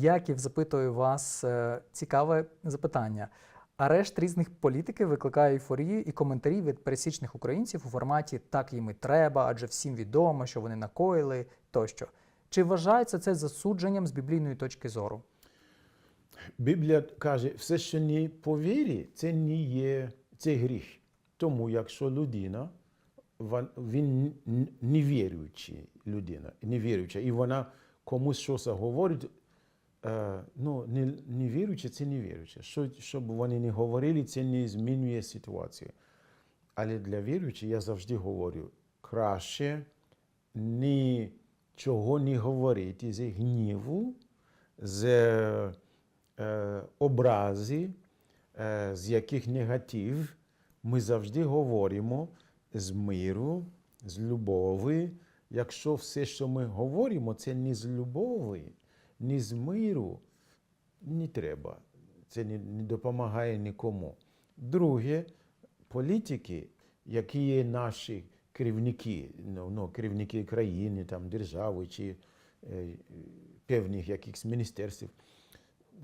Яків запитує вас е, цікаве запитання. Арешт різних політиків викликає ейфорію і коментарі від пересічних українців у форматі так їм і треба, адже всім відомо, що вони накоїли тощо. Чи вважається це засудженням з біблійної точки зору? Біблія каже, все, що не по вірі, це не є це гріх. Тому якщо людина, він н- невіруючий людина, невіруюча, і вона комусь щось говорить, ну, не, невіруюча, це невіруюча. Що, щоб вони не говорили, це не змінює ситуацію. Але для віруючих я завжди говорю, краще нічого не говорити з гніву, з е, образи, е, з яких негатив. Ми завжди говоримо з миру, з любові. Якщо все, що ми говоримо, це не з любові, не з миру, не треба. Це не, не допомагає нікому. Друге, політики, які є наші керівники, ну, ну, керівники країни, там, держави чи е, певних якихось міністерств,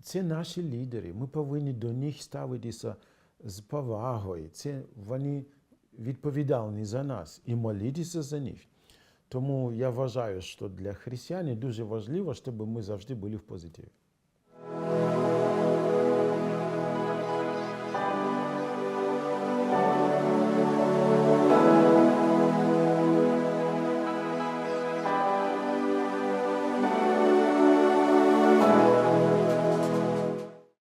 це наші лідери. Ми повинні до них ставитися з повагою. Це вони відповідальні за нас і молитися за них. Тому я вважаю, що для християн дуже важливо, щоб ми завжди були в позитиві.